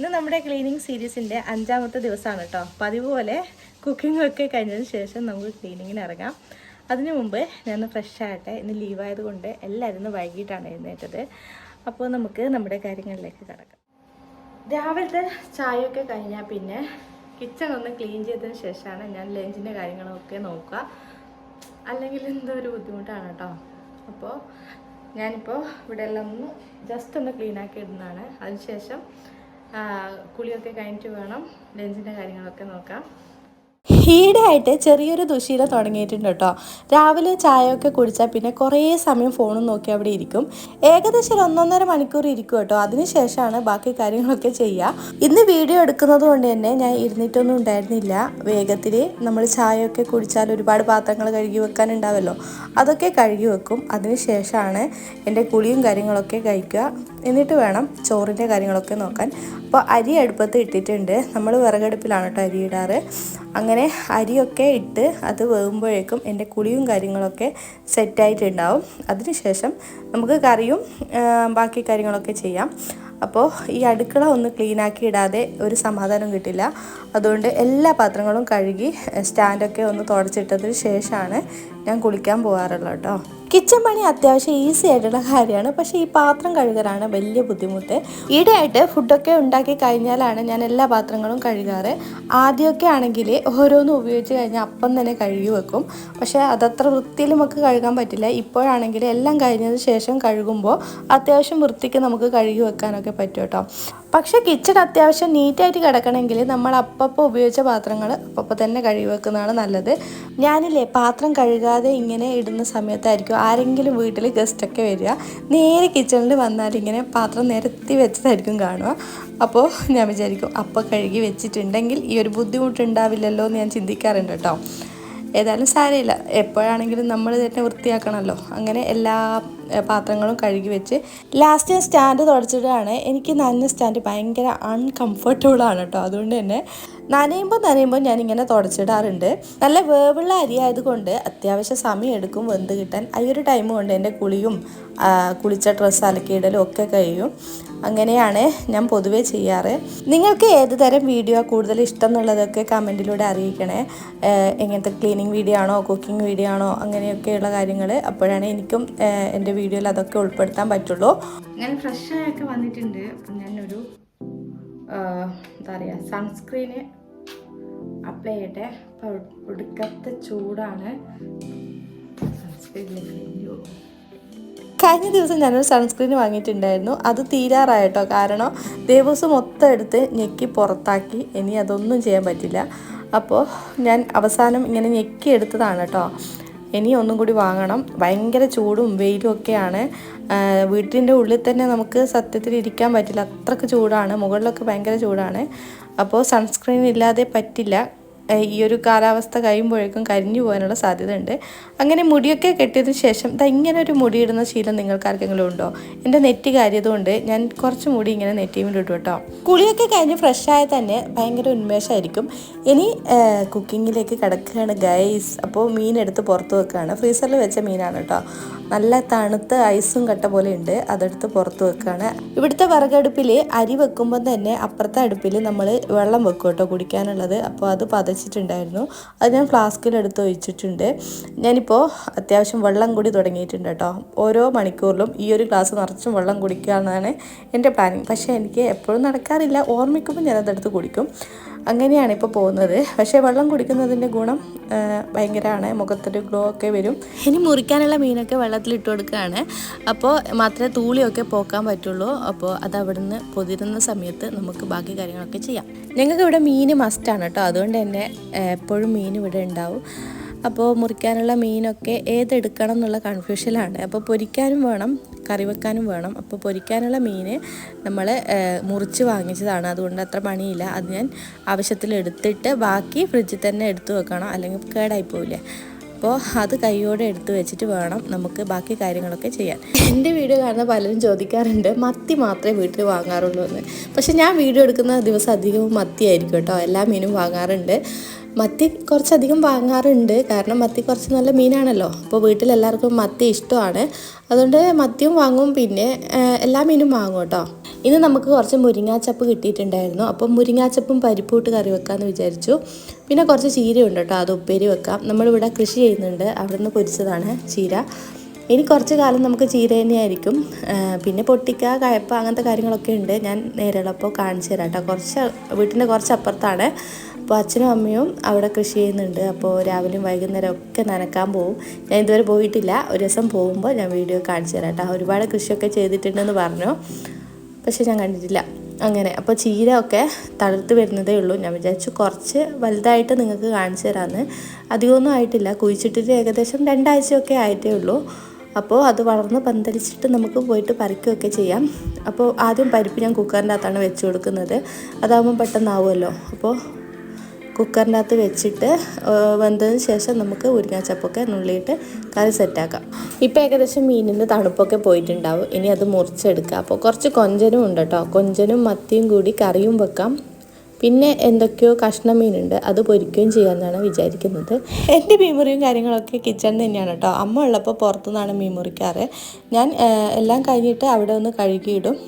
ഇന്ന് നമ്മുടെ ക്ലീനിങ് സീരീസിന്റെ അഞ്ചാമത്തെ ദിവസമാണ് കേട്ടോ പതിവ് പോലെ കുക്കിംഗ് ഒക്കെ കഴിഞ്ഞതിന് ശേഷം നമുക്ക് ക്ലീനിങ്ങിന് ഇറങ്ങാം. അതിനു മുമ്പ് ഞാൻ ഫ്രഷ് ആകട്ടെ. ഇന്ന് ലീവായത് കൊണ്ട് എല്ലാവരും ഇന്ന് വൈകിട്ടാണ് എഴുന്നേറ്റത്. അപ്പോൾ നമുക്ക് നമ്മുടെ കാര്യങ്ങളിലേക്ക് കിടക്കാം. രാവിലത്തെ ചായയൊക്കെ കഴിഞ്ഞാൽ പിന്നെ കിച്ചൺ ഒന്ന് ക്ലീൻ ചെയ്തതിന് ശേഷമാണ് ഞാൻ ലഞ്ചിന്റെ കാര്യങ്ങളൊക്കെ നോക്കുക. അല്ലെങ്കിൽ എന്തോ ഒരു ബുദ്ധിമുട്ടാണ് കേട്ടോ അപ്പോൾ ഞാനിപ്പോൾ ഇവിടെ എല്ലാം ഒന്ന് ജസ്റ്റ് ഒന്ന് ക്ലീനാക്കി ഇടുന്നതാണ്. അതിനുശേഷം കുളിയൊക്കെ കഴിഞ്ഞിട്ട് വേണം ലഞ്ചിന്റെ കാര്യങ്ങളൊക്കെ നോക്കാം. ഈടായിട്ട് ചെറിയൊരു ദുശീലം തുടങ്ങിയിട്ടുണ്ട് കേട്ടോ രാവിലെ ചായയൊക്കെ കുടിച്ചാൽ പിന്നെ കുറേ സമയം ഫോണും നോക്കി അവിടെ ഇരിക്കും. ഏകദേശം ഒരു ഒന്നൊന്നര മണിക്കൂർ ഇരിക്കും കേട്ടോ അതിനുശേഷമാണ് ബാക്കി കാര്യങ്ങളൊക്കെ ചെയ്യുക ഇന്ന് വീഡിയോ എടുക്കുന്നത് കൊണ്ട് തന്നെ ഞാൻ ഇരുന്നിട്ടൊന്നും ഉണ്ടായിരുന്നില്ല. വേഗത്തിൽ നമ്മൾ ചായയൊക്കെ കുടിച്ചാൽ ഒരുപാട് പാത്രങ്ങൾ കഴുകി വെക്കാനുണ്ടാവല്ലോ. അതൊക്കെ കഴുകി വെക്കും. അതിനുശേഷമാണ് എന്റെ കുളിയും കാര്യങ്ങളൊക്കെ കഴിക്കുക. എന്നിട്ട് വേണം ചോറിന്റെ കാര്യങ്ങളൊക്കെ നോക്കാൻ. അപ്പോൾ അരി അടുപ്പത്ത് ഇട്ടിട്ടുണ്ട്. നമ്മൾ വിറകടുപ്പിലാണ് കേട്ടോ അരി ഇടാറ്. അങ്ങനെ അരിയൊക്കെ ഇട്ട് അത് വേകുമ്പോഴേക്കും എന്റെ കുളിയും കാര്യങ്ങളൊക്കെ സെറ്റായിട്ടുണ്ടാവും. അതിനുശേഷം നമുക്ക് കറിയും ബാക്കി കാര്യങ്ങളൊക്കെ ചെയ്യാം. അപ്പോൾ ഈ അടുക്കള ഒന്ന് ക്ലീനാക്കി ഇടാതെ ഒരു സമാധാനം കിട്ടില്ല. അതുകൊണ്ട് എല്ലാ പാത്രങ്ങളും കഴുകി സ്റ്റാൻഡൊക്കെ ഒന്ന് തുടച്ചിട്ടതിന് ശേഷമാണ് ഞാൻ കുളിക്കാൻ പോകാറുള്ളത് കേട്ടോ. കിച്ചൺ പണി അത്യാവശ്യം ഈസി ആയിട്ടുള്ള കാര്യമാണ്. പക്ഷേ ഈ പാത്രം കഴുകലാണ് വലിയ ബുദ്ധിമുട്ട്. ഈടെയായിട്ട് ഫുഡൊക്കെ ഉണ്ടാക്കി കഴിഞ്ഞാലാണ് ഞാൻ എല്ലാ പാത്രങ്ങളും കഴുകാറ്. ആദ്യമൊക്കെ ആണെങ്കിൽ ഓരോന്നും ഉപയോഗിച്ച് കഴിഞ്ഞാൽ അപ്പം തന്നെ കഴുകി വെക്കും. പക്ഷേ അതത്ര വൃത്തിയിൽ നമുക്ക് കഴുകാൻ പറ്റില്ല. ഇപ്പോഴാണെങ്കിൽ എല്ലാം കഴിഞ്ഞതിന് ശേഷം കഴുകുമ്പോൾ അത്യാവശ്യം വൃത്തിക്ക് നമുക്ക് കഴുകി വെക്കാനൊക്കെ പറ്റും കേട്ടോ. പക്ഷേ കിച്ചൺ അത്യാവശ്യം നീറ്റായിട്ട് കിടക്കണമെങ്കിൽ നമ്മൾ അപ്പപ്പോൾ ഉപയോഗിച്ച പാത്രങ്ങൾ അപ്പപ്പോൾ തന്നെ കഴുകി വെക്കുന്നതാണ് നല്ലത്. ഞാനില്ലേ പാത്രം കഴുകാതെ ഇങ്ങനെ ഇടുന്ന സമയത്തായിരിക്കും ആരെങ്കിലും വീട്ടിൽ ഗസ്റ്റൊക്കെ വരിക നേരെ കിച്ചണിൽ വന്നാൽ ഇങ്ങനെ പാത്രം നിരത്തി വെച്ചതായിരിക്കും കാണുക. അപ്പോൾ ഞാൻ വിചാരിക്കും അപ്പോൾ കഴുകി വെച്ചിട്ടുണ്ടെങ്കിൽ ഈ ഒരു ബുദ്ധിമുട്ടുണ്ടാവില്ലല്ലോ എന്ന് ഞാൻ ചിന്തിക്കാറുണ്ട് കേട്ടോ. ഏതായാലും സാരമില്ല. എപ്പോഴാണെങ്കിലും നമ്മൾ തന്നെ വൃത്തിയാക്കണമല്ലോ. അങ്ങനെ എല്ലാ പാത്രങ്ങളും കഴുകി വെച്ച് ലാസ്റ്റ് സ്റ്റാൻഡ് തുടച്ചിട്ടാണ് എനിക്ക് നനഞ്ഞ സ്റ്റാൻഡ് ഭയങ്കര അൺകംഫർട്ടബിൾ ആണ് കേട്ടോ. അതുകൊണ്ട് തന്നെ നനയുമ്പോൾ നനയുമ്പോൾ ഞാനിങ്ങനെ തുടച്ചിടാറുണ്ട്. നല്ല വേവുള്ള അരി ആയതുകൊണ്ട് അത്യാവശ്യം സമയം എടുക്കും വെന്ത് കിട്ടാൻ. ആ ഒരു ടൈം കൊണ്ട് എന്റെ കുളിയും കുളിച്ച ഡ്രസ്സ് അലക്കിയിടലും ഒക്കെ കഴിയും. അങ്ങനെയാണ് ഞാൻ പൊതുവേ ചെയ്യാറ്. നിങ്ങൾക്ക് ഏത് തരം വീഡിയോ കൂടുതൽ ഇഷ്ടം എന്നുള്ളതൊക്കെ കമന്റിലൂടെ അറിയിക്കണേ. എങ്ങനത്തെ ക്ലീനിങ് വീഡിയോ ആണോ കുക്കിംഗ് വീഡിയോ ആണോ അങ്ങനെയൊക്കെയുള്ള കാര്യങ്ങൾ അപ്പോഴാണ് എനിക്കും എന്റെ വീഡിയോയിൽ അതൊക്കെ ഉൾപ്പെടുത്താൻ പറ്റുള്ളൂ. ഞാൻ ഫ്രഷ് ആയൊക്കെ വന്നിട്ടുണ്ട്. ഞാനൊരു എന്താ പറയുക സൺസ്ക്രീന് അപ്ലൈ ചെയ്യട്ടെ. ഒടുക്കത്തെ ചൂടാണ്. സൺസ്ക്രീനിലേക്ക് കഴിഞ്ഞു ദിവസം ഞാനൊരു സൺസ്ക്രീൻ വാങ്ങിയിട്ടുണ്ടായിരുന്നു. അത് തീരാറായിട്ടോ. കാരണം ദിവസം മൊത്തം എടുത്ത് ഞെക്കി പുറത്താക്കി. ഇനി അതൊന്നും ചെയ്യാൻ പറ്റില്ല. അപ്പോൾ ഞാൻ അവസാനം ഇങ്ങനെ ഞെക്കി എടുത്തതാണ് കേട്ടോ ഇനി ഒന്നും കൂടി വാങ്ങണം. ഭയങ്കര ചൂടും വെയിലും ഒക്കെയാണ്. വീട്ടിന്റെ ഉള്ളിൽ തന്നെ നമുക്ക് സത്യത്തിൽ ഇരിക്കാൻ പറ്റില്ല. അത്രയ്ക്ക് ചൂടാണ്. മുകളിലൊക്കെ ഭയങ്കര ചൂടാണ്. അപ്പോൾ സൺസ്ക്രീൻ ഇല്ലാതെ പറ്റില്ല. ഈ ഒരു കാലാവസ്ഥ കഴിയുമ്പോഴേക്കും കരിഞ്ഞു പോകാനുള്ള സാധ്യത ഉണ്ട് അങ്ങനെ മുടിയൊക്കെ കെട്ടിയതിന് ശേഷം ദാ ഇങ്ങനെ ഒരു മുടിയിടുന്ന ശീലം നിങ്ങൾക്ക് ആർക്കെങ്കിലും ഉണ്ടോ? എന്റെ നെറ്റ് കാര്യതുകൊണ്ട് ഞാൻ കുറച്ച് മുടി ഇങ്ങനെ നെറ്റിയിൽ ഇട്ടു കേട്ടോ. കുളിയൊക്കെ കഴിഞ്ഞ് ഫ്രഷ് ആയ തന്നെ ഭയങ്കര ഉന്മേഷമായിരിക്കും. ഇനി കുക്കിങ്ങിലേക്ക് കിടക്കുകയാണ് ഗൈസ് അപ്പോൾ മീൻ എടുത്ത് പുറത്ത് വെക്കുകയാണ്. ഫ്രീസറിൽ വെച്ച മീനാണ് കേട്ടോ. നല്ല തണുത്ത് ഐസും കട്ട പോലെ ഉണ്ട്. അതെടുത്ത് പുറത്ത് വെക്കുകയാണ്. ഇവിടുത്തെ വിറകടുപ്പിൽ അരി വെക്കുമ്പോൾ തന്നെ അപ്പുറത്തെ അടുപ്പിൽ നമ്മൾ വെള്ളം വെക്കും കേട്ടോ കുടിക്കാനുള്ളത്. അപ്പോൾ അത് പതച്ചിട്ടുണ്ടായിരുന്നു അത് ഞാൻ ഫ്ലാസ്കിലെടുത്ത് ഒഴിച്ചിട്ടുണ്ട്. ഞാനിപ്പോൾ അത്യാവശ്യം വെള്ളം കൂടി തുടങ്ങിയിട്ടുണ്ട് കേട്ടോ. ഓരോ മണിക്കൂറിലും ഈ ഒരു ഗ്ലാസ് നിറച്ചും വെള്ളം കുടിക്കുക എന്നതാണ് എന്റെ പ്ലാനിങ് പക്ഷേ എനിക്ക് എപ്പോഴും നടക്കാറില്ല. ഓർമ്മിക്കുമ്പോൾ ഞാനതെടുത്ത് കുടിക്കും. അങ്ങനെയാണ് ഇപ്പോൾ പോകുന്നത്. പക്ഷേ വെള്ളം കുടിക്കുന്നതിന്റെ ഗുണം ഭയങ്കരമാണ് മുഖത്തൊരു ഗ്ലോ ഒക്കെ വരും. ഇനി മുറിക്കാനുള്ള മീനൊക്കെ വെള്ളത്തിൽ ഇട്ട് കൊടുക്കുകയാണ്. അപ്പോൾ മാത്രമേ തൂളിയൊക്കെ പോക്കാൻ പറ്റുള്ളൂ. അപ്പോൾ അത് അവിടുന്ന് പൊതിരുന്ന സമയത്ത് നമുക്ക് ബാക്കി കാര്യങ്ങളൊക്കെ ചെയ്യാം. ഞങ്ങൾക്ക് ഇവിടെ മീൻ മസ്റ്റാണ് കേട്ടോ. അതുകൊണ്ട് തന്നെ എപ്പോഴും മീൻ ഇവിടെ ഉണ്ടാവും. അപ്പോൾ മുറിക്കാനുള്ള മീനൊക്കെ ഏതെടുക്കണം എന്നുള്ള കൺഫ്യൂഷനിലാണ് അപ്പോൾ പൊരിക്കാനും വേണം. കറി വെക്കാനും വേണം. അപ്പോൾ പൊരിക്കാനുള്ള മീൻ നമ്മൾ മുറിച്ച് വാങ്ങിച്ചതാണ്. അതുകൊണ്ട് അത്ര പണിയില്ല. അത് ഞാൻ ആവശ്യത്തിൽ എടുത്തിട്ട് ബാക്കി ഫ്രിഡ്ജിൽ തന്നെ എടുത്തു വെക്കണം. അല്ലെങ്കിൽ കേടായി പോവില്ല. അപ്പോൾ അത് കൈയോടെ എടുത്തു വെച്ചിട്ട് വേണം നമുക്ക് ബാക്കി കാര്യങ്ങളൊക്കെ ചെയ്യാൻ. എന്റെ വീഡിയോ കാണുന്ന പലരും ചോദിക്കാറുണ്ട് മത്തി മാത്രമേ വീട്ടിൽ വാങ്ങാറുള്ളൂ എന്ന് പക്ഷേ ഞാൻ വീഡിയോ എടുക്കുന്ന ദിവസം അധികവും മത്തി ആയിരിക്കും കേട്ടോ. എല്ലാ മീനും വാങ്ങാറുണ്ട്. മത്തി കുറച്ചധികം വാങ്ങാറുണ്ട്. കാരണം മത്തി കുറച്ച് നല്ല മീനാണല്ലോ. അപ്പോൾ വീട്ടിലെല്ലാവർക്കും മത്തി ഇഷ്ടമാണ്. അതുകൊണ്ട് മത്തിയും വാങ്ങും. പിന്നെ എല്ലാ മീനും വാങ്ങും കേട്ടോ. ഇന്ന് നമുക്ക് കുറച്ച് മുരിങ്ങാച്ചപ്പ് കിട്ടിയിട്ടുണ്ടായിരുന്നു. അപ്പം മുരിങ്ങാച്ചപ്പും പരിപ്പൂട്ട് കറി വെക്കാമെന്ന് വിചാരിച്ചു. പിന്നെ കുറച്ച് ചീരയുണ്ട് കേട്ടോ. അത് ഉപ്പേരി വെക്കാം. നമ്മളിവിടെ കൃഷി ചെയ്യുന്നുണ്ട്. അവിടെ നിന്ന് പൊരിച്ചതാണ് ചീര. ഇനി കുറച്ച് കാലം നമുക്ക് ചീര തന്നെയായിരിക്കും. പിന്നെ പൊട്ടിക്ക കയപ്പ അങ്ങനത്തെ കാര്യങ്ങളൊക്കെ ഉണ്ട്. ഞാൻ നേരെയുള്ളപ്പോൾ കാണിച്ചു തരാം കേട്ടോ. കുറച്ച് വീട്ടിന്റെ കുറച്ച് അപ്പുറത്താണ് അപ്പോൾ അച്ഛനും അമ്മയും അവിടെ കൃഷി ചെയ്യുന്നുണ്ട്. അപ്പോൾ രാവിലെയും വൈകുന്നേരം ഒക്കെ നനക്കാൻ പോകും ഞാൻ ഇതുവരെ പോയിട്ടില്ല. ഒരു ദിവസം പോകുമ്പോൾ ഞാൻ വീഡിയോ കാണിച്ചു തരാം കേട്ടോ. ഒരുപാട് കൃഷിയൊക്കെ ചെയ്തിട്ടുണ്ടെന്ന് പറഞ്ഞു. പക്ഷെ ഞാൻ കണ്ടിട്ടില്ല. അങ്ങനെ. അപ്പോൾ ചീര ഒക്കെ തളർത്ത് വരുന്നതേ ഉള്ളൂ. ഞാൻ വിചാരിച്ചു കുറച്ച് വലുതായിട്ട് നിങ്ങൾക്ക് കാണിച്ചു തരാമെന്ന് അധികമൊന്നും ആയിട്ടില്ല. കുഴിച്ചിട്ടിട്ട് ഏകദേശം രണ്ടാഴ്ചയൊക്കെ ആയിട്ടേ ഉള്ളൂ. അപ്പോൾ അത് വളർന്ന് പന്തലിച്ചിട്ട് നമുക്ക് പോയിട്ട് പറിക്കുകയൊക്കെ ചെയ്യാം. അപ്പോൾ ആദ്യം പരിപ്പ് ഞാൻ കുക്കറിന്റെ അകത്താണ് വെച്ച് കൊടുക്കുന്നത്. അതാകുമ്പോൾ പെട്ടെന്നാവുമല്ലോ. അപ്പോൾ കുക്കറിന്റെ അകത്ത് വെച്ചിട്ട് വെന്തതിന് ശേഷം നമുക്ക് ഉരുങ്ങാച്ചപ്പൊക്കെ നുള്ളിയിട്ട് കറി സെറ്റാക്കാം. ഇപ്പോൾ ഏകദേശം മീനിന്റെ തണുപ്പൊക്കെ പോയിട്ടുണ്ടാവും. ഇനി അത് മുറിച്ചെടുക്കുക അപ്പോൾ കുറച്ച് കൊഞ്ചനും ഉണ്ട് കേട്ടോ കൊഞ്ചനും മത്തിയും കൂടി കറിയും വെക്കാം. പിന്നെ എന്തൊക്കെയോ കഷ്ണം മീനുണ്ട്. അത് പൊരിക്കുകയും ചെയ്യാമെന്നാണ് വിചാരിക്കുന്നത്. എന്റെ മീൻമുറിയും കാര്യങ്ങളൊക്കെ കിച്ചണിൽ തന്നെയാണ് കേട്ടോ അമ്മ ഉള്ളപ്പോൾ പുറത്തുനിന്നാണ് മീൻ മുറിക്കാറ്. ഞാൻ എല്ലാം കഴിഞ്ഞിട്ട് അവിടെ ഒന്ന് കഴുകിയിടും.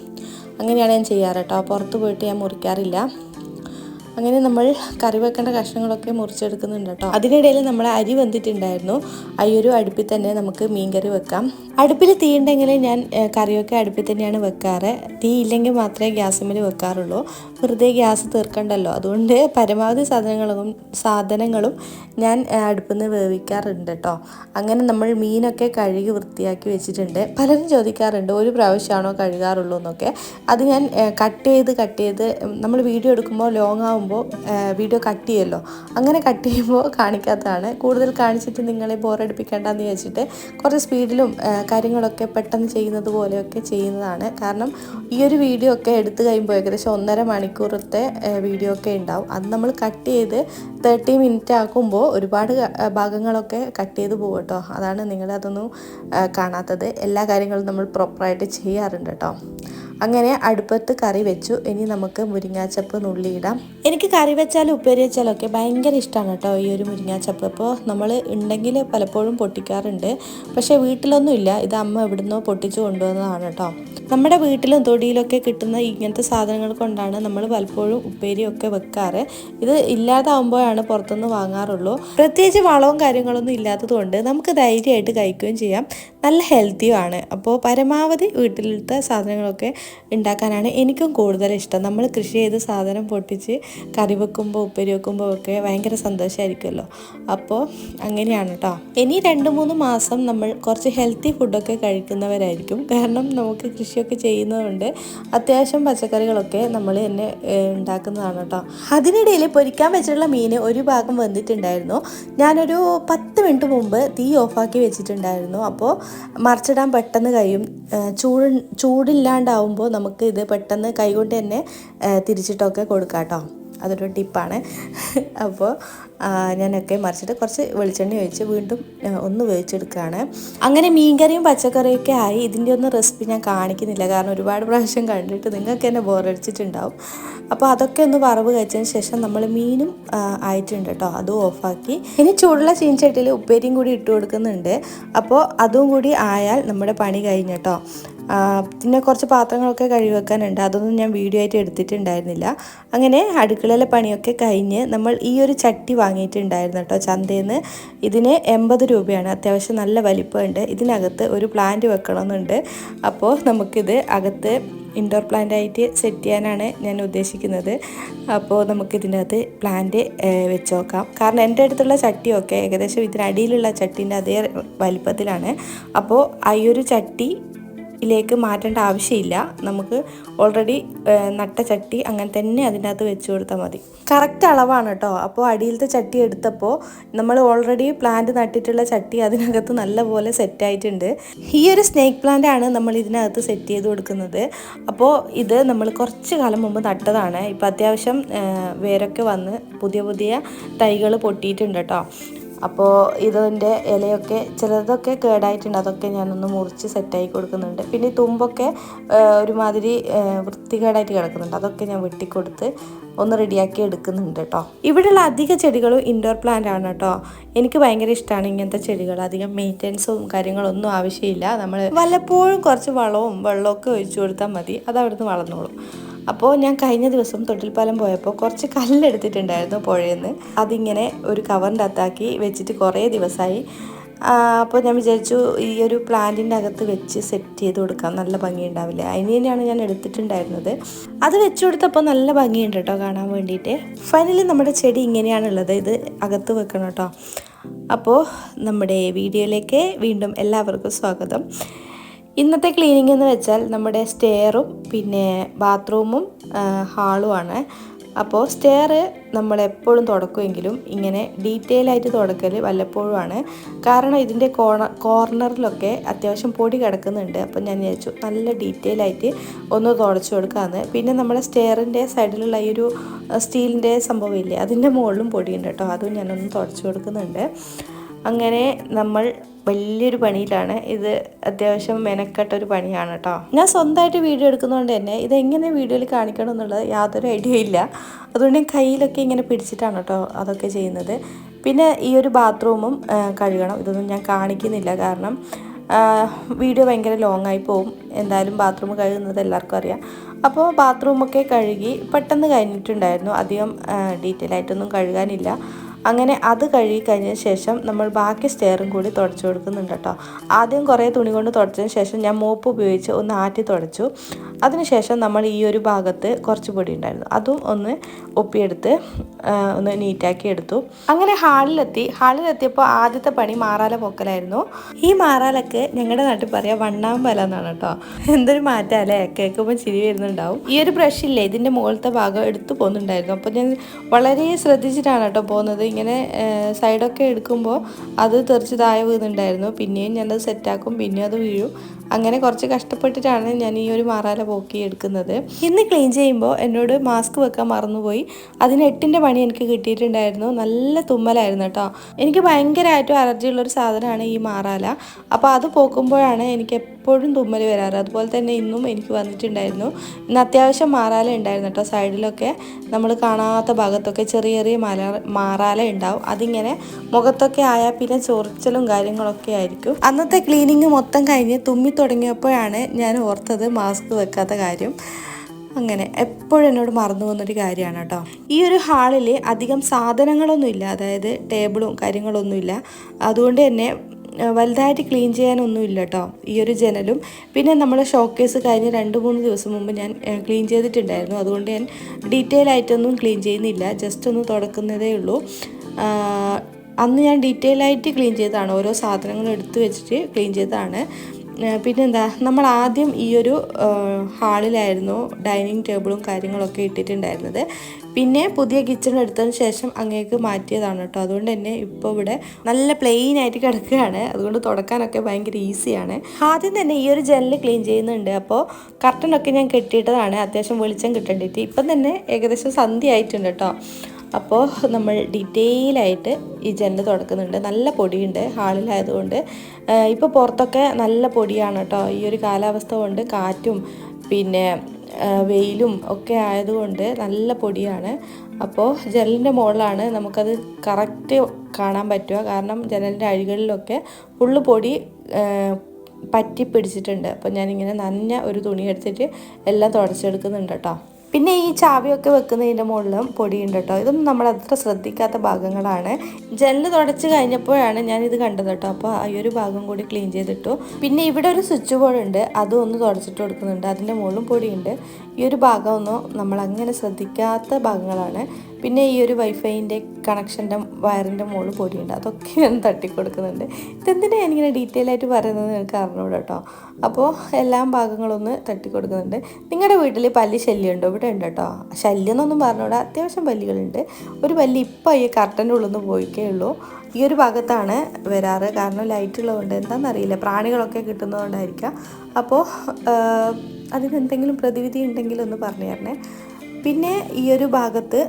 അങ്ങനെയാണ് ഞാൻ ചെയ്യാറ് കേട്ടോ പുറത്ത് പോയിട്ട് ഞാൻ മുറിക്കാറില്ല. അങ്ങനെ നമ്മൾ കറി വെക്കേണ്ട കഷ്ണങ്ങളൊക്കെ മുറിച്ചെടുക്കുന്നുണ്ട് കേട്ടോ. അതിനിടയിൽ നമ്മൾ അരി വെന്തിട്ടുണ്ടായിരുന്നു. ആ ഒരു അടുപ്പിൽ തന്നെ നമുക്ക് മീൻകറി വെക്കാം. അടുപ്പിൽ തീ ഉണ്ടെങ്കിൽ ഞാൻ കറിയൊക്കെ അടുപ്പിൽ തന്നെയാണ് വെക്കാറ്. തീ ഇല്ലെങ്കിൽ മാത്രമേ ഗ്യാസുമ്മൽ വെക്കാറുള്ളൂ. വെറുതെ ഗ്യാസ് തീർക്കണ്ടല്ലോ. അതുകൊണ്ട് പരമാവധി സാധനങ്ങളും സാധനങ്ങളും ഞാൻ അടുപ്പിൽ നിന്ന് വേവിക്കാറുണ്ട് കേട്ടോ. അങ്ങനെ നമ്മൾ മീനൊക്കെ കഴുകി വൃത്തിയാക്കി വെച്ചിട്ടുണ്ട്. പലരും ചോദിക്കാറുണ്ട് ഒരു പ്രാവശ്യമാണോ കഴുകാറുള്ളൂ എന്നൊക്കെ. അത് ഞാൻ കട്ട് ചെയ്ത് കട്ട് ചെയ്ത് നമ്മൾ വീഡിയോ എടുക്കുമ്പോൾ ലോങ് ആകുമ്പോൾ വീഡിയോ കട്ട് ചെയ്യുമല്ലോ. അങ്ങനെ കട്ട് ചെയ്യുമ്പോൾ കാണിക്കാത്തതാണ്. കൂടുതൽ കാണിച്ചിട്ട് നിങ്ങളെ ബോറടിപ്പിക്കേണ്ടെന്ന് വിചാരിച്ചിട്ട് കുറച്ച് സ്പീഡിലും കാര്യങ്ങളൊക്കെ പെട്ടെന്ന് ചെയ്യുന്നത് പോലെയൊക്കെ ചെയ്യുന്നതാണ്. കാരണം ഈ ഒരു വീഡിയോ ഒക്കെ എടുത്തു കഴിയുമ്പോൾ ഏകദേശം ഒന്നര മണിക്കൂറത്തെ വീഡിയോ ഒക്കെ ഉണ്ടാവും. അത് നമ്മൾ കട്ട് ചെയ്ത് തേർട്ടി മിനിറ്റ് ആക്കുമ്പോൾ ഒരുപാട് ഭാഗങ്ങളൊക്കെ കട്ട് ചെയ്ത് പോകും കേട്ടോ. അതാണ് നിങ്ങളതൊന്നും കാണാത്തത്. എല്ലാ കാര്യങ്ങളും നമ്മൾ പ്രോപ്പറായിട്ട് ചെയ്യാറുണ്ട് കേട്ടോ. അങ്ങനെ അടുപ്പത്ത് കറി വെച്ചു. ഇനി നമുക്ക് മുരിങ്ങാച്ചപ്പ് നുള്ളിയിടാം. എനിക്ക് കറി വെച്ചാലും ഉപ്പേരി വെച്ചാലും ഒക്കെ ഭയങ്കര ഇഷ്ടമാണ് കേട്ടോ ഈ ഒരു മുരിങ്ങാച്ചപ്പ്. അപ്പോൾ നമ്മൾ ഉണ്ടെങ്കിൽ പലപ്പോഴും പൊട്ടിക്കാറുണ്ട്. പക്ഷേ വീട്ടിലൊന്നും ഇല്ല. ഇത് അമ്മ എവിടുന്നോ പൊട്ടിച്ചു കൊണ്ടുവന്നതാണ് കേട്ടോ. നമ്മുടെ വീട്ടിലും തൊടിയിലൊക്കെ കിട്ടുന്ന ഇങ്ങനത്തെ സാധനങ്ങൾ കൊണ്ടാണ് നമ്മൾ പലപ്പോഴും ഉപ്പേരിയൊക്കെ വെക്കാറ്. ഇത് ഇല്ലാതാവുമ്പോഴാണ് പുറത്തുനിന്ന് വാങ്ങാറുള്ളൂ. പ്രത്യേകിച്ച് വളവും കാര്യങ്ങളൊന്നും ഇല്ലാത്തതുകൊണ്ട് നമുക്ക് ധൈര്യമായിട്ട് കഴിക്കുകയും ചെയ്യാം. നല്ല ഹെൽത്തിയുമാണ് അപ്പോൾ പരമാവധി വീട്ടിലത്തെ സാധനങ്ങളൊക്കെ ഉണ്ടാക്കാനാണ് എനിക്കും കൂടുതൽ ഇഷ്ടം. നമ്മൾ കൃഷി ചെയ്ത് സാധനം പൊട്ടിച്ച് കറി വെക്കുമ്പോൾ ഉപ്പേരി വെക്കുമ്പോൾ ഒക്കെ ഭയങ്കര സന്തോഷമായിരിക്കുമല്ലോ അപ്പോൾ അങ്ങനെയാണ് കേട്ടോ ഇനി രണ്ട് മൂന്ന് മാസം നമ്മൾ കുറച്ച് ഹെൽത്തി ഫുഡൊക്കെ കഴിക്കുന്നവരായിരിക്കും. കാരണം നമുക്ക് കൃഷിയൊക്കെ ചെയ്യുന്നതുകൊണ്ട് അത്യാവശ്യം പച്ചക്കറികളൊക്കെ നമ്മൾ തന്നെ ഉണ്ടാക്കുന്നതാണ് കേട്ടോ അതിനിടയിൽ പൊരിക്കാൻ വെച്ചിട്ടുള്ള മീൻ ഒരു ഭാഗം വന്നിട്ടുണ്ടായിരുന്നു. ഞാനൊരു പത്ത് മിനിറ്റ് മുമ്പ് തീ ഓഫാക്കി വെച്ചിട്ടുണ്ടായിരുന്നു. അപ്പോൾ മറിച്ചിടാൻ പെട്ടെന്ന് കഴിയും. ചൂട് ചൂടില്ലാണ്ടാവുമ്പോൾ നമുക്ക് ഇത് പെട്ടെന്ന് കൈകൊണ്ട് തന്നെ തിരിച്ചിട്ടൊക്കെ കൊടുക്കാം കേട്ടോ അതൊരു ടിപ്പാണ്. അപ്പോൾ ഞാനൊക്കെ മറിച്ചിട്ട് കുറച്ച് വെളിച്ചെണ്ണ ഒഴിച്ച് വീണ്ടും ഒന്ന് വേവിച്ചെടുക്കുകയാണ്. അങ്ങനെ മീൻകറിയും പച്ചക്കറിയൊക്കെ ആയി. ഇതിന്റെ ഒന്നും റെസിപ്പി ഞാൻ കാണിക്കുന്നില്ല. കാരണം ഒരുപാട് പ്രാവശ്യം കണ്ടിട്ട് നിങ്ങൾക്ക് തന്നെ ബോറടിച്ചിട്ടുണ്ടാവും അപ്പോൾ അതൊക്കെ ഒന്ന് വറവ് കഴിച്ചതിന് ശേഷം നമ്മൾ മീനും ആയിട്ടുണ്ട് കേട്ടോ. അതും ഓഫാക്കി ഇനി ചൂടുള്ള ചീൻചട്ടിയിൽ ഉപ്പേരിയും കൂടി ഇട്ട് കൊടുക്കുന്നുണ്ട്. അപ്പോൾ അതും കൂടി ആയാൽ നമ്മുടെ പണി കഴിഞ്ഞു കേട്ടോ. പിന്നെ കുറച്ച് പാത്രങ്ങളൊക്കെ കഴുകി വെക്കാനുണ്ട്. അതൊന്നും ഞാൻ വീഡിയോ ആയിട്ട് എടുത്തിട്ടുണ്ടായിരുന്നില്ല. അങ്ങനെ അടുക്കളയിലെ പണിയൊക്കെ കഴിഞ്ഞ് നമ്മൾ ഈ ഒരു ചട്ടി വാങ്ങിയിട്ടുണ്ടായിരുന്നു കേട്ടോ ചന്തയിൽ നിന്ന് ഇതിന് എൺപത് രൂപയാണ്. അത്യാവശ്യം നല്ല വലിപ്പമുണ്ട്. ഇതിനകത്ത് ഒരു പ്ലാന്റ് വെക്കണമെന്നുണ്ട്. അപ്പോൾ നമുക്കിത് അകത്ത് ഇൻഡോർ പ്ലാന്റ് ആയിട്ട് സെറ്റ് ചെയ്യാനാണ് ഞാൻ ഉദ്ദേശിക്കുന്നത്. അപ്പോൾ നമുക്ക് അകത്ത് പ്ലാന്റ് വെച്ച് നോക്കാം കാരണം എന്റെ അടുത്തുള്ള ചട്ടിയൊക്കെ ഏകദേശം ഇതിനടിയിലുള്ള ചട്ടീന്റെ അതേ വലിപ്പത്തിലാണ്. അപ്പോൾ ഈ ഒരു ചട്ടി ിലേക്ക് മാറ്റേണ്ട ആവശ്യമില്ല. നമുക്ക് ഓൾറെഡി നട്ട ചട്ടി അങ്ങനെ തന്നെ അതിനകത്ത് വെച്ച് കൊടുത്താൽ മതി. കറക്റ്റ് അളവാണ് കേട്ടോ അപ്പോൾ അടിയിലത്തെ ചട്ടി എടുത്തപ്പോൾ നമ്മൾ ഓൾറെഡി പ്ലാന്റ് നട്ടിട്ടുള്ള ചട്ടി അതിനകത്ത് നല്ലപോലെ സെറ്റ് ആയിട്ടുണ്ട്. ഈ ഒരു സ്നേക്ക് പ്ലാന്റ് ആണ് നമ്മൾ ഇതിനകത്ത് സെറ്റ് ചെയ്ത് കൊടുക്കുന്നത്. അപ്പോൾ ഇത് നമ്മൾ കുറച്ച് കാലം മുമ്പ് നട്ടതാണ്. ഇപ്പോൾ അത്യാവശ്യം വേരൊക്കെ വന്ന് പുതിയ പുതിയ തൈകൾ പൊട്ടിയിട്ടുണ്ട് കേട്ടോ അപ്പോൾ ഇതിന്റെ ഇലയൊക്കെ ചിലതൊക്കെ കേടായിട്ടുണ്ട്. അതൊക്കെ ഞാനൊന്ന് മുറിച്ച് സെറ്റായി കൊടുക്കുന്നുണ്ട്. പിന്നെ തുമ്പൊക്കെ ഒരുമാതിരി വൃത്തികേടായിട്ട് കിടക്കുന്നുണ്ട്. അതൊക്കെ ഞാൻ വെട്ടിക്കൊടുത്ത് ഒന്ന് റെഡിയാക്കി എടുക്കുന്നുണ്ട് കേട്ടോ ഇവിടെയുള്ള അധിക ചെടികളും ഇൻഡോർ പ്ലാന്റ് ആണ് കേട്ടോ എനിക്ക് ഭയങ്കര ഇഷ്ടമാണ് ഇങ്ങനത്തെ ചെടികൾ. അധികം മെയിന്റെനൻസും കാര്യങ്ങളൊന്നും ആവശ്യമില്ല. നമ്മൾ വല്ലപ്പോഴും കുറച്ച് വളവും വെള്ളമൊക്കെ ഒഴിച്ചു കൊടുത്താൽ മതി. അത് അവിടുന്ന് വളർന്നോളും. അപ്പോൾ ഞാൻ കഴിഞ്ഞ ദിവസം തൊട്ടിൽപ്പാലം പോയപ്പോൾ കുറച്ച് കല്ലെടുത്തിട്ടുണ്ടായിരുന്നു പുഴയിൽ നിന്ന് അതിങ്ങനെ ഒരു കവറിന്റെ അകത്താക്കി വെച്ചിട്ട് കുറേ ദിവസമായി അപ്പോൾ ഞാൻ വിചാരിച്ചു ഈ ഒരു പ്ലാന്റിന്റെ അകത്ത് വെച്ച് സെറ്റ് ചെയ്ത് കൊടുക്കാം നല്ല ഭംഗിയുണ്ടാവില്ലേ. അതിന് തന്നെയാണ് ഞാൻ എടുത്തിട്ടുണ്ടായിരുന്നത്. അത് വെച്ച് കൊടുത്തപ്പോൾ നല്ല ഭംഗിയുണ്ട് കേട്ടോ കാണാൻ വേണ്ടിയിട്ട് ഫൈനലി നമ്മുടെ ചെടി ഇങ്ങനെയാണുള്ളത് ഇത് അകത്ത് വെക്കണം കേട്ടോ. അപ്പോൾ നമ്മുടെ വീഡിയോയിലേക്ക് വീണ്ടും എല്ലാവർക്കും സ്വാഗതം. ഇന്നത്തെ ക്ലീനിങ് എന്ന് വെച്ചാൽ നമ്മുടെ സ്റ്റെയറും പിന്നെ ബാത്റൂമും ഹാളുമാണ് അപ്പോൾ സ്റ്റെയർ നമ്മൾ എപ്പോഴും തുടക്കുമെങ്കിലും ഇങ്ങനെ ഡീറ്റെയിൽ ആയിട്ട് തുടക്കൽ വല്ലപ്പോഴുമാണ് കാരണം ഇതിന്റെ കോണ കോർണറിലൊക്കെ അത്യാവശ്യം പൊടി കിടക്കുന്നുണ്ട്. അപ്പോൾ ഞാൻ വിചാരിച്ചു നല്ല ഡീറ്റെയിൽ ആയിട്ട് ഒന്ന് തുടച്ചു കൊടുക്കാമെന്ന് പിന്നെ നമ്മുടെ സ്റ്റെയറിന്റെ സൈഡിലുള്ള ഈ ഒരു സ്റ്റീലിന്റെ സംഭവമില്ലേ അതിന്റെ മുകളിലും പൊടിയുണ്ട് കേട്ടോ. അതും ഞാനൊന്ന് തുടച്ചു കൊടുക്കുന്നുണ്ട്. അങ്ങനെ നമ്മൾ വലിയൊരു പണിയിലാണ്. ഇത് അത്യാവശ്യം മെനക്കെട്ട ഒരു പണിയാണ് കേട്ടോ ഞാൻ സ്വന്തമായിട്ട് വീഡിയോ എടുക്കുന്നതുകൊണ്ട് തന്നെ ഇത് എങ്ങനെ വീഡിയോയിൽ കാണിക്കണം എന്നുള്ളത് യാതൊരു ഐഡിയ ഇല്ല. അതുകൊണ്ട് ഞാൻ കയ്യിലൊക്കെ ഇങ്ങനെ പിടിച്ചിട്ടാണ് കേട്ടോ അതൊക്കെ ചെയ്യുന്നത്. പിന്നെ ഈ ഒരു ബാത്റൂമും കഴുകണം. ഇതൊന്നും ഞാൻ കാണിക്കുന്നില്ല കാരണം വീഡിയോ ഭയങ്കര ലോങ് ആയി പോവും. എന്തായാലും ബാത്റൂം കഴുകുന്നത് എല്ലാവർക്കും അറിയാം. അപ്പോൾ ബാത്റൂമൊക്കെ കഴുകി പെട്ടെന്ന് കഴിഞ്ഞിട്ടുണ്ടായിരുന്നു. അധികം ഡീറ്റെയിൽ ആയിട്ടൊന്നും കഴുകാനില്ല. അങ്ങനെ അത് കഴുകി കഴിഞ്ഞ ശേഷം നമ്മൾ ബാക്കി സ്റ്റെയറും കൂടി തുടച്ചു കൊടുക്കുന്നുണ്ട് കേട്ടോ. ആദ്യം കുറേ തുണി കൊണ്ട് തുടച്ചതിന് ശേഷം ഞാൻ മോപ്പ് ഉപയോഗിച്ച് ഒന്ന് ആറ്റി തുടച്ചു. അതിനുശേഷം നമ്മൾ ഈ ഒരു ഭാഗത്ത് കുറച്ച് പൊടി ഉണ്ടായിരുന്നു. അതും ഒന്ന് ഒപ്പിയെടുത്ത് ഒന്ന് നീറ്റാക്കി എടുത്തു. അങ്ങനെ ഹാളിലെത്തി. ഹാളിലെത്തിയപ്പോൾ ആദ്യത്തെ പണി മാറാല പൊക്കലായിരുന്നു. ഈ മാറാലൊക്കെ ഞങ്ങളുടെ നാട്ടിൽ പറയാം വണ്ണാമ്പല എന്നാണ് കേട്ടോ. എന്തൊരു മാറ്റാലേ കേൾക്കുമ്പോൾ ചിരി വരുന്നുണ്ടാവും. ഈ ഒരു ബ്രഷ് ഇല്ലേ ഇതിന്റെ മുകളിലത്തെ ഭാഗം എടുത്തു പോകുന്നുണ്ടായിരുന്നു അപ്പോൾ ഞാൻ വളരെ ശ്രദ്ധിച്ചിട്ടാണ് കേട്ടോ പോകുന്നത്. ഇങ്ങനെ സൈഡൊക്കെ എടുക്കുമ്പോൾ അത് തെറിച്ച് താഴെ പിന്നെയും ഞാനത് സെറ്റാക്കും പിന്നെയും അത് വീഴും. അങ്ങനെ കുറച്ച് കഷ്ടപ്പെട്ടിട്ടാണ് ഞാൻ ഈ ഒരു മാറാല പോക്കി എടുക്കുന്നത്. ഇന്ന് ക്ലീൻ ചെയ്യുമ്പോൾ എന്നോട് മാസ്ക് വെക്കാൻ മറന്നുപോയി. അതിന് എട്ടിന്റെ പണി എനിക്ക് കിട്ടിയിട്ടുണ്ടായിരുന്നു. നല്ല തുമ്മലായിരുന്നു കേട്ടോ. എനിക്ക് ഭയങ്കരമായിട്ടും അലർജി ഉള്ളൊരു സാധനമാണ് ഈ മാറാല. അപ്പോൾ അത് പോക്കുമ്പോഴാണ് എനിക്ക് എപ്പോഴും തുമ്മൽ വരാറ്. അതുപോലെ തന്നെ ഇന്നും എനിക്ക് വന്നിട്ടുണ്ടായിരുന്നു. ഇന്ന് അത്യാവശ്യം മാറാല ഉണ്ടായിരുന്നു കേട്ടോ സൈഡിലൊക്കെ. നമ്മൾ കാണാത്ത ഭാഗത്തൊക്കെ ചെറിയ ചെറിയ മല മാറാല ഉണ്ടാവും. അതിങ്ങനെ മുഖത്തൊക്കെ ആയാൽ പിന്നെ ചൊറിച്ചലും കാര്യങ്ങളൊക്കെ ആയിരിക്കും. അന്നത്തെ ക്ലീനിങ് മൊത്തം കഴിഞ്ഞ് തുമ്മി തുടങ്ങിയപ്പോഴാണ് ഞാൻ ഓർത്തത് മാസ്ക് വെക്കാത്ത കാര്യം. അങ്ങനെ എപ്പോഴും എന്നോട് മറന്നു പോകുന്നൊരു കാര്യമാണ് കേട്ടോ. ഈ ഒരു ഹാളിൽ അധികം സാധനങ്ങളൊന്നുമില്ല. അതായത് ടേബിളും കാര്യങ്ങളൊന്നുമില്ല. അതുകൊണ്ട് തന്നെ വലുതായിട്ട് ക്ലീൻ ചെയ്യാനൊന്നുമില്ല കേട്ടോ ഈ ഒരു ജനലും. പിന്നെ നമ്മൾ ഷോക്കേസ് കഴിഞ്ഞ് രണ്ട് മൂന്ന് ദിവസം മുമ്പ് ഞാൻ ക്ലീൻ ചെയ്തിട്ടുണ്ടായിരുന്നു. അതുകൊണ്ട് ഞാൻ ഡീറ്റെയിൽ ആയിട്ടൊന്നും ക്ലീൻ ചെയ്യുന്നില്ല ജസ്റ്റ് ഒന്ന് തുടക്കുന്നതേ ഉള്ളൂ. അന്ന് ഞാൻ ഡീറ്റെയിൽ ആയിട്ട് ക്ലീൻ ചെയ്തതാണ്. ഓരോ സാധനങ്ങളും എടുത്തു വെച്ചിട്ട് ക്ലീൻ ചെയ്തതാണ്. പിന്നെന്താ നമ്മൾ ആദ്യം ഈ ഒരു ഹാളിലായിരുന്നു ഡൈനിങ് ടേബിളും കാര്യങ്ങളൊക്കെ ഇട്ടിട്ടുണ്ടായിരുന്നത്. പിന്നെ പുതിയ കിച്ചൺ എടുത്തതിന് ശേഷം അങ്ങേക്ക് മാറ്റിയതാണ് കേട്ടോ. അതുകൊണ്ട് തന്നെ ഇപ്പോൾ ഇവിടെ നല്ല പ്ലെയിൻ ആയിട്ട് കിടക്കുകയാണ്. അതുകൊണ്ട് തുടക്കാനൊക്കെ ഭയങ്കര ഈസിയാണ് ആദ്യം തന്നെ ഈ ഒരു ജനൽ ക്ലീൻ ചെയ്യുന്നുണ്ട്. അപ്പോൾ കർട്ടൻ ഒക്കെ ഞാൻ കെട്ടിയിട്ടതാണ്. അത്യാവശ്യം വെളിച്ചം കിട്ടേണ്ടിയിട്ട് ഇപ്പം തന്നെ ഏകദേശം സന്ധ്യ ആയിട്ടുണ്ട് കേട്ടോ. അപ്പോൾ നമ്മൾ ഡീറ്റെയിൽ ആയിട്ട് ഈ ജനൽ തുടക്കുന്നുണ്ട്. നല്ല പൊടിയുണ്ട് ഹാളിലായതുകൊണ്ട്. ഇപ്പോൾ പുറത്തൊക്കെ നല്ല പൊടിയാണ് കേട്ടോ. ഈ ഒരു കാലാവസ്ഥ കൊണ്ട് കാറ്റും പിന്നെ വെയിലും ഒക്കെ ആയതുകൊണ്ട് നല്ല പൊടിയാണ്. അപ്പോൾ ജനലിന്റെ മുകളിലാണ് നമുക്കത് കറക്റ്റ് കാണാൻ പറ്റുക. കാരണം ജനലിന്റെ അഴികളിലൊക്കെ ഫുള്ള് പൊടി പറ്റി പിടിച്ചിട്ടുണ്ട്. അപ്പോൾ ഞാനിങ്ങനെ നനഞ്ഞ ഒരു തുണി എടുത്തിട്ട് എല്ലാം തുടച്ചെടുക്കുന്നുണ്ട് കേട്ടോ. പിന്നെ ഈ ചാവിയൊക്കെ വെക്കുന്നതിന്റെ മുകളിലും പൊടിയുണ്ട് കേട്ടോ. ഇതൊന്നും നമ്മൾ അത്ര ശ്രദ്ധിക്കാത്ത ഭാഗങ്ങളാണ്. ജെല്ല് തുടച്ച് കഴിഞ്ഞപ്പോഴാണ് ഞാൻ ഇത് കണ്ടത് കേട്ടോ. അപ്പോൾ ഈ ഒരു ഭാഗം കൂടി ക്ലീൻ ചെയ്തിട്ടു. പിന്നെ ഇവിടെ ഒരു സ്വിച്ച് ബോർഡ് ഉണ്ട്. അതും ഒന്ന് തുടച്ചിട്ട് കൊടുക്കുന്നുണ്ട്. അതിന്റെ മുകളിലും പൊടിയുണ്ട്. ഈ ഒരു ഭാഗമൊന്നും നമ്മളങ്ങനെ ശ്രദ്ധിക്കാത്ത ഭാഗങ്ങളാണ്. പിന്നെ ഈ ഒരു വൈഫൈന്റെ കണക്ഷന്റെ വയറിന്റെ മുകളിൽ പൊടിയുണ്ട്. അതൊക്കെ ഞാൻ തട്ടിക്കൊടുക്കുന്നുണ്ട്. ഇതെന്തിനാണ് ഞാനിങ്ങനെ ഡീറ്റെയിൽ ആയിട്ട് പറയുന്നത് നിങ്ങൾക്ക് അറിഞ്ഞൂടെ കേട്ടോ അപ്പോൾ എല്ലാ ഭാഗങ്ങളൊന്ന് തട്ടിക്കൊടുക്കുന്നുണ്ട്. നിങ്ങളുടെ വീട്ടിൽ പല്ലി ശല്യം ഉണ്ടോ ഇവിടെ ഉണ്ട് കേട്ടോ ശല്യം എന്നൊന്നും പറഞ്ഞുകൂടെ അത്യാവശ്യം പല്ലികളുണ്ട്. ഒരു പല്ലി ഇപ്പോൾ ഈ കർട്ടന്റെ ഉള്ളിൽ നിന്ന് പോയിക്കേ ഉള്ളൂ. ഈ ഒരു ഭാഗത്താണ് വരാറ്. കാരണം ലൈറ്റ് ഉള്ളതുകൊണ്ട് എന്താണെന്നറിയില്ല പ്രാണികളൊക്കെ കിട്ടുന്നതുകൊണ്ടായിരിക്കാം. അപ്പോൾ അതിനെന്തെങ്കിലും പ്രതിവിധി ഉണ്ടെങ്കിൽ ഒന്ന് പറഞ്ഞു തരണേ. പിന്നെ ഈ ഒരു ഭാഗത്ത്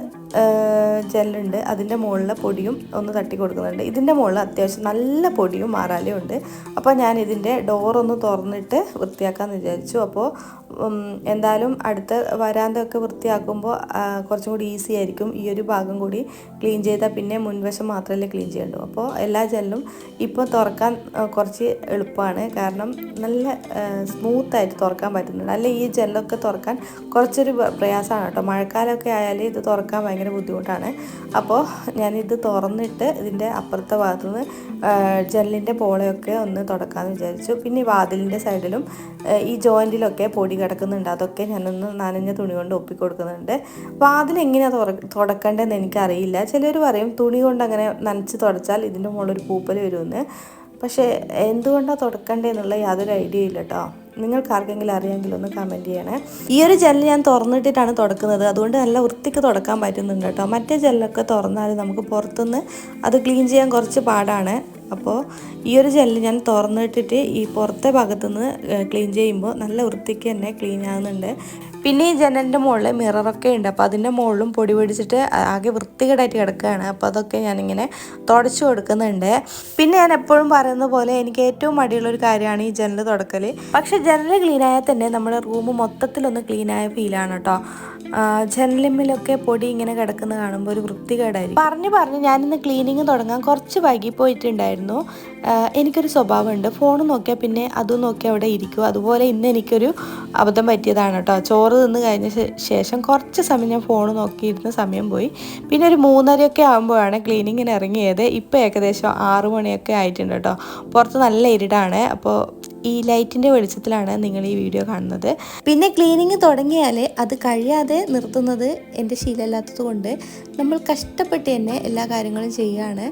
ജെല്ലുണ്ട്. അതിന്റെ മുകളിൽ പൊടിയും ഒന്ന് തട്ടി കൊടുക്കുന്നുണ്ട്. ഇതിന്റെ മുകളിൽ അത്യാവശ്യം നല്ല പൊടിയും മാറാലും ഉണ്ട്. അപ്പോൾ ഞാൻ ഇതിന്റെ ഡോറൊന്ന് തുറന്നിട്ട് വൃത്തിയാക്കാമെന്ന് വിചാരിച്ചു. അപ്പോൾ എന്തായാലും അടുത്ത വരാന്തൊക്കെ വൃത്തിയാക്കുമ്പോൾ കുറച്ചും കൂടി ഈസി ആയിരിക്കും. ഈ ഒരു ഭാഗം കൂടി ക്ലീൻ ചെയ്താൽ പിന്നെ മുൻവശം മാത്രമല്ലേ ക്ലീൻ ചെയ്യേണ്ടൂ. അപ്പോൾ എല്ലാ ജെല്ലും ഇപ്പോൾ തുറക്കാൻ കുറച്ച് എളുപ്പമാണ് കാരണം നല്ല സ്മൂത്തായിട്ട് തുറക്കാൻ പറ്റുന്നുണ്ട്. അല്ലെ ഈ ജെല്ലൊക്കെ തുറക്കാൻ കുറച്ചൊരു പ്ര- പ്രയാസമാണ് കേട്ടോ. മഴക്കാലമൊക്കെ ആയാൽ ഇത് തുറക്കാൻ ഭയങ്കര ബുദ്ധിമുട്ടാണ്. അപ്പോൾ ഞാനിത് തുറന്നിട്ട് ഇതിന്റെ അപ്പുറത്തെ ഭാഗത്തുനിന്ന് ജെല്ലിന്റെ പോളയൊക്കെ ഒന്ന് തുടക്കാമെന്ന് വിചാരിച്ചു. പിന്നെ ഈ വാതിലിന്റെ സൈഡിലും ഈ ജോയിന്റിലൊക്കെ പൊടി കിടക്കുന്നുണ്ട്. അതൊക്കെ ഞാനൊന്ന് നനഞ്ഞ തുണി കൊണ്ട് ഒപ്പി കൊടുക്കുന്നുണ്ട്. വാതിൽ എങ്ങനെയാണ് തുറ തുടക്കേണ്ടതെന്ന് എനിക്കറിയില്ല. ചിലർ പറയും തുണി കൊണ്ട് അങ്ങനെ നനച്ച് തുടച്ചാൽ ഇതിന്റെ മുകളിൽ ഒരു പൂപ്പൽ വരുമെന്ന്. പക്ഷേ എന്തുകൊണ്ടാണ് തുടക്കേണ്ടതെന്നുള്ള യാതൊരു ഐഡിയ ഇല്ല കേട്ടോ നിങ്ങൾക്ക് ആർക്കെങ്കിലും അറിയാമെങ്കിൽ ഒന്ന് കമന്റ് ചെയ്യണേ. ഈ ഒരു ജെല്ല് ഞാൻ തുറന്നിട്ടിട്ടാണ് തുടക്കുന്നത്. അതുകൊണ്ട് നല്ല വൃത്തിക്ക് തുടക്കാൻ പറ്റുന്നുണ്ട് കേട്ടോ. മറ്റേ ജെല്ലൊക്കെ തുറന്നാൽ നമുക്ക് പുറത്തുനിന്ന് അത് ക്ലീൻ ചെയ്യാൻ കുറച്ച് പാടാണ്. അപ്പോൾ ഈ ഒരു ജെല്ല് ഞാൻ തുറന്നിട്ടിട്ട് ഈ പുറത്തെ ഭാഗത്തുനിന്ന് ക്ലീൻ ചെയ്യുമ്പോൾ നല്ല വൃത്തിക്ക് തന്നെ ക്ലീൻ ആകുന്നുണ്ട് പിന്നെ ഈ ജനലിന്റെ മുകളിൽ മിററൊക്കെ ഉണ്ട്. അപ്പോൾ അതിന്റെ മുകളിലും പൊടി പിടിച്ചിട്ട് ആകെ വൃത്തികേടായിട്ട് കിടക്കുകയാണ്. അപ്പോൾ അതൊക്കെ ഞാനിങ്ങനെ തുടച്ചു കൊടുക്കുന്നുണ്ട്. പിന്നെ ഞാൻ എപ്പോഴും പറയുന്ന പോലെ എനിക്ക് ഏറ്റവും മടിയുള്ളൊരു കാര്യമാണ് ഈ ജനൽ തുടക്കൽ പക്ഷേ ജനൽ ക്ലീൻ തന്നെ നമ്മുടെ റൂം മൊത്തത്തിലൊന്ന് ക്ലീൻ ആയ ഫീലാണ് കേട്ടോ. ജനലിമ്മിലൊക്കെ പൊടി ഇങ്ങനെ കിടക്കുന്ന കാണുമ്പോൾ ഒരു വൃത്തികേടായിരിക്കും. പറഞ്ഞ് പറഞ്ഞ് ഞാനിന്ന് ക്ലീനിങ് തുടങ്ങാൻ കുറച്ച് വൈകി ആ, എനിക്കൊരു സ്വഭാവമുണ്ട്. ഫോൺ നോക്കിയാൽ പിന്നെ അതും നോക്കി അവിടെ ഇരിക്കും. അതുപോലെ ഇന്ന് എനിക്കൊരു അബദ്ധം പറ്റിയതാണ് കേട്ടോ. ചോറ് തിന്ന് കഴിഞ്ഞ ശേഷം കുറച്ച് സമയം ഞാൻ ഫോൺ നോക്കിയിരുന്ന സമയം പോയി. പിന്നെ ഒരു മൂന്നരയൊക്കെ ആകുമ്പോഴാണ് ക്ലീനിങ്ങിന് ഇറങ്ങിയത്. ഇപ്പോൾ ഏകദേശം ആറു മണിയൊക്കെ ആയിട്ടുണ്ട് കേട്ടോ. പുറത്ത് നല്ല ഇരുടാണ്. അപ്പോൾ ഈ ലൈറ്റിന്റെ വെളിച്ചത്തിലാണ് നിങ്ങൾ ഈ വീഡിയോ കാണുന്നത്. പിന്നെ ക്ലീനിങ് തുടങ്ങിയാൽ അത് കഴിയാതെ നിർത്തുന്നത് എന്റെ ശീലമില്ലാത്തത് കൊണ്ട് നമ്മൾ കഷ്ടപ്പെട്ട് തന്നെ എല്ലാ കാര്യങ്ങളും ചെയ്യുകയാണ്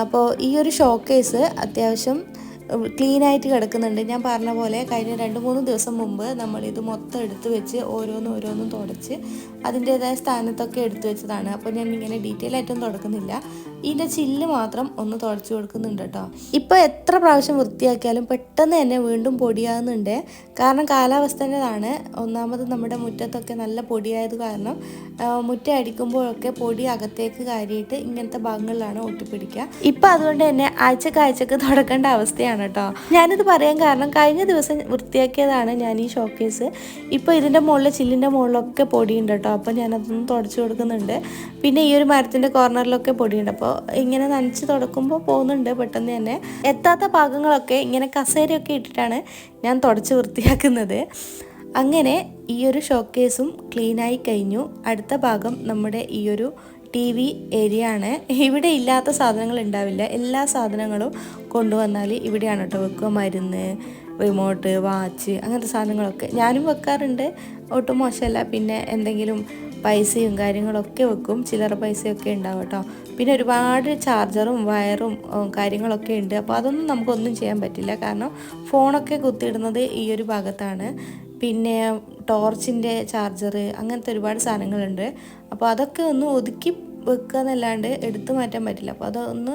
അപ്പോൾ ഈ ഒരു ഷോക്കേസ് അത്യാവശ്യം ക്ലീൻ ആയിട്ട് കിടക്കുന്നുണ്ട്. ഞാൻ പറഞ്ഞ പോലെ കഴിഞ്ഞ രണ്ട് മൂന്ന് ദിവസം മുമ്പ് നമ്മൾ ഇത് മൊത്തം എടുത്ത് വെച്ച് ഓരോന്നും ഓരോന്നും തുടച്ച് അതിന്റേതായ സ്ഥാനത്തൊക്കെ എടുത്തു വെച്ചതാണ്. അപ്പോൾ ഞാൻ ഇങ്ങനെ ഡീറ്റെയിൽ ആയിട്ടൊന്നും തുടക്കുന്നില്ല. ഇതിന്റെ ചില്ല് മാത്രം ഒന്ന് തുടച്ചു കൊടുക്കുന്നുണ്ട് കേട്ടോ. ഇപ്പോൾ എത്ര പ്രാവശ്യം വൃത്തിയാക്കിയാലും പെട്ടെന്ന് തന്നെ വീണ്ടും പൊടിയാകുന്നുണ്ട്. കാരണം കാലാവസ്ഥേന്റെതാണ് ഒന്നാമത് നമ്മുടെ മുറ്റത്തൊക്കെ നല്ല പൊടിയായത് കാരണം മുറ്റം അടിക്കുമ്പോഴൊക്കെ പൊടി അകത്തേക്ക് കാര്യമായിട്ട് ഇങ്ങനത്തെ ഭാഗങ്ങളിലാണ് ഒട്ടിപ്പിടിക്കുക. ഇപ്പം അതുകൊണ്ട് തന്നെ ആഴ്ചക്കാഴ്ചക്ക് ആഴ്ചക്ക് തുടക്കേണ്ട അവസ്ഥയാണ്. കേട്ടോ. ഞാനിത് പറയാൻ കാരണം കഴിഞ്ഞ ദിവസം വൃത്തിയാക്കിയതാണ് ഞാൻ ഈ ഷോക്കേസ്. ഇപ്പോൾ ഇതിന്റെ മുകളിൽ ചില്ലിന്റെ മുകളിലൊക്കെ പൊടിയുണ്ട് കേട്ടോ. അപ്പോൾ ഞാനതൊന്ന് തുടച്ചു കൊടുക്കുന്നുണ്ട്. പിന്നെ ഈ ഒരു മരത്തിന്റെ കോർണറിലൊക്കെ പൊടിയുണ്ട്. അപ്പോൾ ഇങ്ങനെ നനച്ച് തുടക്കുമ്പോൾ പോകുന്നുണ്ട് പെട്ടെന്ന് തന്നെ. എത്താത്ത ഭാഗങ്ങളൊക്കെ ഇങ്ങനെ കസേരയൊക്കെ ഇട്ടിട്ടാണ് ഞാൻ തുടച്ച് വൃത്തിയാക്കുന്നത്. അങ്ങനെ ഈ ഒരു ഷോക്കേസും ക്ലീനായി കഴിഞ്ഞു. അടുത്ത ഭാഗം നമ്മുടെ ഈ ഒരു ടി വി ഏരിയ ആണ് ഇവിടെ ഇല്ലാത്ത സാധനങ്ങൾ ഉണ്ടാവില്ല. എല്ലാ സാധനങ്ങളും കൊണ്ടുവന്നാൽ ഇവിടെയാണ് കേട്ടോ വെക്കുക. മരുന്ന് റിമോട്ട് വാച്ച് അങ്ങനത്തെ സാധനങ്ങളൊക്കെ. ഞാനും വെക്കാറുണ്ട്. ഒട്ടും മോശമല്ല. പിന്നെ എന്തെങ്കിലും പൈസയും കാര്യങ്ങളൊക്കെ വെക്കും. ചില്ലറ പൈസയൊക്കെ ഉണ്ടാവും കേട്ടോ. പിന്നെ ഒരുപാട് ചാർജറും വയറും കാര്യങ്ങളൊക്കെ ഉണ്ട്. അപ്പോൾ അതൊന്നും നമുക്കൊന്നും ചെയ്യാൻ പറ്റില്ല. കാരണം ഫോണൊക്കെ കുത്തിയിടുന്നത് ഈ ഒരു ഭാഗത്താണ്. പിന്നെ ടോർച്ചിന്റെ ചാർജർ അങ്ങനത്തെ ഒരുപാട് സാധനങ്ങളുണ്ട്. അപ്പോൾ അതൊക്കെ ഒന്ന് ഒതുക്കി വെക്കുക എന്നല്ലാണ്ട് എടുത്തു മാറ്റാൻ പറ്റില്ല. അപ്പോൾ അതൊന്ന്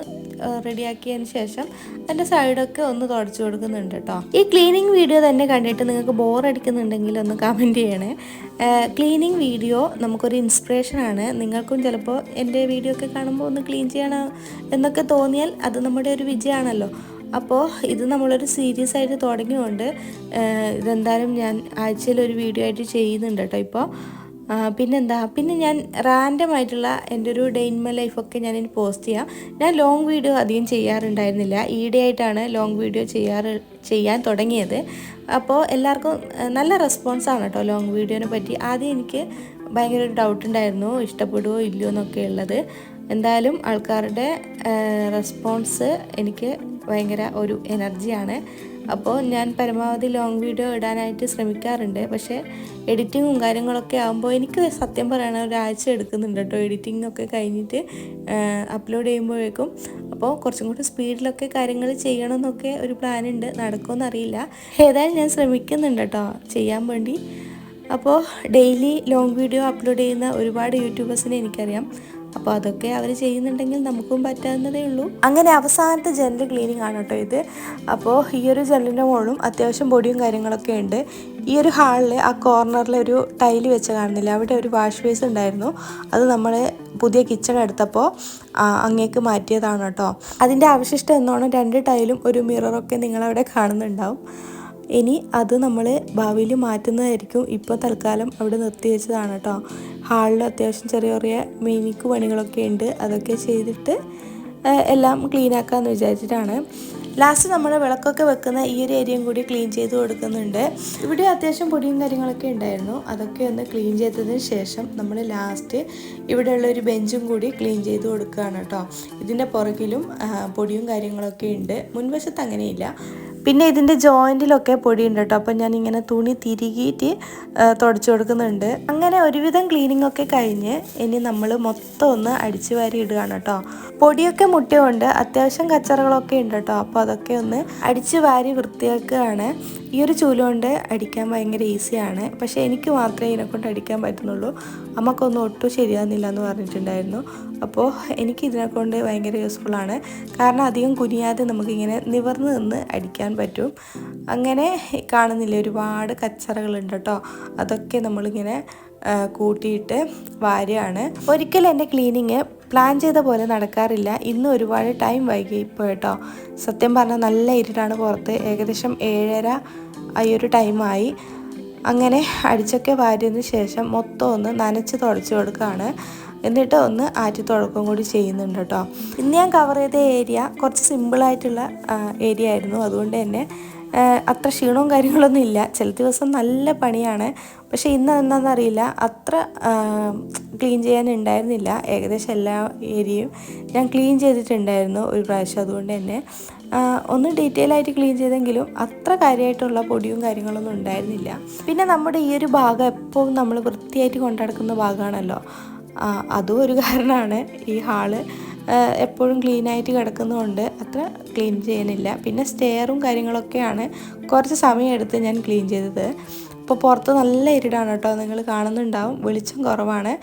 റെഡിയാക്കിയതിന് ശേഷം അതിന്റെ സൈഡൊക്കെ ഒന്ന് തുടച്ചു കൊടുക്കുന്നുണ്ട് കേട്ടോ. ഈ ക്ലീനിങ് വീഡിയോ തന്നെ കണ്ടിട്ട് നിങ്ങൾക്ക് ബോർ അടിക്കുന്നുണ്ടെങ്കിൽ ഒന്ന് കമന്റ് ചെയ്യണേ. ക്ലീനിങ് വീഡിയോ നമുക്കൊരു ഇൻസ്പിറേഷനാണ്. നിങ്ങൾക്കും ചിലപ്പോൾ എന്റെ വീഡിയോ ഒക്കെ കാണുമ്പോൾ ഒന്ന് ക്ലീൻ ചെയ്യണം എന്നൊക്കെ തോന്നിയാൽ അത് നമ്മുടെ ഒരു വിജയമാണല്ലോ. അപ്പോൾ ഇത് നമ്മളൊരു സീരിയസ് ആയിട്ട് തുടങ്ങിയുകൊണ്ട് ഇതെന്തായാലും ഞാൻ ആഴ്ചയിൽ ഒരു വീഡിയോ ആയിട്ട് ചെയ്യുന്നുണ്ട് കേട്ടോ ഇപ്പോൾ പിന്നെന്താ പിന്നെ ഞാൻ റാൻഡം ആയിട്ടുള്ള എന്റെ ഒരു ഡേ ഇൻ മൈ ലൈഫൊക്കെ ഞാൻ ഇനി പോസ്റ്റ് ചെയ്യാം. ഞാൻ ലോങ് വീഡിയോ അധികം ചെയ്യാറുണ്ടായിരുന്നില്ല. ഈയിടെ ആയിട്ടാണ് ലോങ് വീഡിയോ ചെയ്യാറ് ചെയ്യാൻ തുടങ്ങിയത്. അപ്പോൾ എല്ലാവർക്കും നല്ല റെസ്പോൺസാണ് കേട്ടോ ലോങ് വീഡിയോനെ പറ്റി. ആദ്യം എനിക്ക് ഭയങ്കര ഒരു ഡൗട്ട് ഉണ്ടായിരുന്നു. ഇഷ്ടപ്പെടുമോ ഇല്ലയോ എന്നൊക്കെ ഉള്ളത്. എന്തായാലും ആൾക്കാരുടെ റെസ്പോൺസ് എനിക്ക് ഭയങ്കര ഒരു എനർജിയാണ് അപ്പോൾ ഞാൻ പരമാവധി ലോങ് വീഡിയോ ഇടാനായിട്ട് ശ്രമിക്കാറുണ്ട്. പക്ഷേ എഡിറ്റിങ്ങും കാര്യങ്ങളൊക്കെ ആകുമ്പോൾ എനിക്ക് സത്യം പറയണ ഒരാഴ്ച എടുക്കുന്നുണ്ട് കേട്ടോ. എഡിറ്റിംഗ് ഒക്കെ കഴിഞ്ഞിട്ട് അപ്ലോഡ് ചെയ്യുമ്പോഴേക്കും. അപ്പോൾ കുറച്ചും കൂടി സ്പീഡിലൊക്കെ കാര്യങ്ങൾ ചെയ്യണമെന്നൊക്കെ ഒരു പ്ലാൻ ഉണ്ട്. നടക്കുമെന്ന് അറിയില്ല. ഏതായാലും ഞാൻ ശ്രമിക്കുന്നുണ്ട് കേട്ടോ. ചെയ്യാൻ വേണ്ടി. അപ്പോൾ ഡെയിലി ലോങ് വീഡിയോ അപ്ലോഡ് ചെയ്യുന്ന ഒരുപാട് യൂട്യൂബേഴ്സിനെ എനിക്കറിയാം. അപ്പോൾ അതൊക്കെ അവർ ചെയ്യുന്നുണ്ടെങ്കിൽ നമുക്കും പറ്റാവുന്നതേ ഉള്ളൂ. അങ്ങനെ അവസാനത്തെ ജനൽ ക്ലീനിങ് ആണ് കേട്ടോ ഇത്. അപ്പോൾ ഈ ഒരു ജനലിന്റെ മുകളിലും അത്യാവശ്യം പൊടിയും കാര്യങ്ങളൊക്കെ ഉണ്ട്. ഈ ഒരു ഹാളിൽ ആ കോർണറിൽ ഒരു ടൈൽ വെച്ച് കാണുന്നില്ല. അവിടെ ഒരു വാഷ് ബേസ് ഉണ്ടായിരുന്നു. അത് നമ്മൾ പുതിയ കിച്ചൺ എടുത്തപ്പോൾ അങ്ങേക്ക് മാറ്റിയതാണ് കേട്ടോ. അതിന്റെ അവശിഷ്ടം എന്നോണം രണ്ട് ടൈലും ഒരു മിററൊക്കെ നിങ്ങളവിടെ കാണുന്നുണ്ടാവും. ഇനി അത് നമ്മൾ ഭാവിയിൽ മാറ്റുന്നതായിരിക്കും ഇപ്പോൾ തൽക്കാലം അവിടെ നിർത്തി വെച്ചതാണ് കേട്ടോ ഹാളിൽ അത്യാവശ്യം ചെറിയ ചെറിയ മിനിക്ക് പണികളൊക്കെ ഉണ്ട്. അതൊക്കെ ചെയ്തിട്ട് എല്ലാം ക്ലീൻ ആക്കാമെന്ന് വിചാരിച്ചിട്ടാണ്. ലാസ്റ്റ് നമ്മൾ വിളക്കൊക്കെ വെക്കുന്ന ഈ ഒരു ഏരിയയും കൂടി ക്ലീൻ ചെയ്ത് കൊടുക്കുന്നുണ്ട്. ഇവിടെ അത്യാവശ്യം പൊടിയും കാര്യങ്ങളൊക്കെ ഉണ്ടായിരുന്നു. അതൊക്കെ ഒന്ന് ക്ലീൻ ചെയ്തതിന് ശേഷം നമ്മൾ ലാസ്റ്റ് ഇവിടെയുള്ള ഒരു ബെഞ്ചും കൂടി ക്ലീൻ ചെയ്ത് കൊടുക്കുകയാണ് കേട്ടോ ഇതിന്റെ പുറകിലും പൊടിയും കാര്യങ്ങളൊക്കെ ഉണ്ട്. മുൻവശത്ത് അങ്ങനെയില്ല. പിന്നെ ഇതിന്റെ ജോയിന്റിലൊക്കെ പൊടിയുണ്ട് കേട്ടോ. അപ്പം ഞാൻ ഇങ്ങനെ തുണി തിരികിയിട്ട് തുടച്ചു കൊടുക്കുന്നുണ്ട്. അങ്ങനെ ഒരുവിധം ക്ലീനിങ് ഒക്കെ കഴിഞ്ഞ് ഇനി നമ്മൾ മൊത്തം ഒന്ന് അടിച്ചു വാരി ഇടുകയാണ് കേട്ടോ. പൊടിയൊക്കെ മുട്ടിയുണ്ട് അത്യാവശ്യം കച്ചറകളൊക്കെ ഉണ്ട് കേട്ടോ. അപ്പോൾ അതൊക്കെ ഒന്ന് അടിച്ചു വാരി വൃത്തിയാക്കുകയാണ്. ഈ ഒരു ചൂലുകൊണ്ട് അടിക്കാൻ ഭയങ്കര ഈസിയാണ് പക്ഷേ എനിക്ക് മാത്രമേ ഇതിനെക്കൊണ്ട് അടിക്കാൻ പറ്റുന്നുള്ളൂ. അമ്മക്കൊന്നും ഒട്ടും ശരിയാകുന്നില്ല എന്ന് പറഞ്ഞിട്ടുണ്ടായിരുന്നു. അപ്പോൾ എനിക്ക് ഇതിനെക്കൊണ്ട് ഭയങ്കര യൂസ്ഫുള്ളാണ് കാരണം അധികം കുനിയാതെ നമുക്കിങ്ങനെ നിവർന്ന് നിന്ന് അടിക്കാൻ പറ്റും. അങ്ങനെ കാണുന്നില്ല ഒരുപാട് കച്ചറകളുണ്ട് കേട്ടോ അതൊക്കെ നമ്മളിങ്ങനെ കൂട്ടിയിട്ട് വാരുകയാണ്. ഒരിക്കലും എന്റെ ക്ലീനിങ് പ്ലാൻ ചെയ്ത പോലെ നടക്കാറില്ല. ഇന്ന് ഒരുപാട് ടൈം വൈകി ഇപ്പോൾ കേട്ടോ സത്യം പറഞ്ഞാൽ നല്ല ഇരുട്ടാണ് പുറത്ത്. ഏകദേശം ഏഴര ആ ഒരു ടൈമായി അങ്ങനെ അടിച്ചൊക്കെ വാരിയതിന് ശേഷം മൊത്തം ഒന്ന് നനച്ച് തുടച്ച് കൊടുക്കുകയാണ്. എന്നിട്ട് ഒന്ന് ആറ്റി തുടക്കം കൂടി ചെയ്യുന്നുണ്ട് കേട്ടോ. ഇന്ന് ഞാൻ കവർ ചെയ്ത ഏരിയ കുറച്ച് സിമ്പിളായിട്ടുള്ള ഏരിയ ആയിരുന്നു. അതുകൊണ്ട് തന്നെ അത്ര ക്ഷീണവും കാര്യങ്ങളൊന്നും ഇല്ല. ചില ദിവസം നല്ല പണിയാണ്. പക്ഷേ ഇന്ന് എന്താണെന്നറിയില്ല അത്ര ക്ലീൻ ചെയ്യാൻ ഉണ്ടായിരുന്നില്ല. ഏകദേശം എല്ലാ ഏരിയയും ഞാൻ ക്ലീൻ ചെയ്തിട്ടുണ്ടായിരുന്നു ഒരു പ്രാവശ്യം. അതുകൊണ്ട് തന്നെ ഒന്ന് ഡീറ്റെയിൽ ആയിട്ട് ക്ലീൻ ചെയ്തെങ്കിലും അത്ര കാര്യമായിട്ടുള്ള പൊടിയും കാര്യങ്ങളൊന്നും ഉണ്ടായിരുന്നില്ല. പിന്നെ നമ്മുടെ ഈ ഒരു ഭാഗം എപ്പോഴും നമ്മൾ വൃത്തിയായിട്ട് കൊണ്ടുനടക്കുന്ന ഭാഗമാണല്ലോ. അതും ഒരു കാരണമാണ് ഈ ഹാൾ. എപ്പോഴും ക്ലീൻ ആയിട്ട് കിടക്കുന്നതുകൊണ്ട് അത്ര ക്ലീൻ ചെയ്യാനില്ല പിന്നെ സ്റ്റെയറും കാര്യങ്ങളൊക്കെയാണ് കുറച്ച് സമയമെടുത്ത് ഞാൻ ക്ലീൻ ചെയ്തത്. ഇപ്പോൾ പുറത്ത് നല്ല ഇരുടാണ് കേട്ടോ. നിങ്ങൾ കാണുന്നുണ്ടാവും. വെളിച്ചം കുറവാണ്.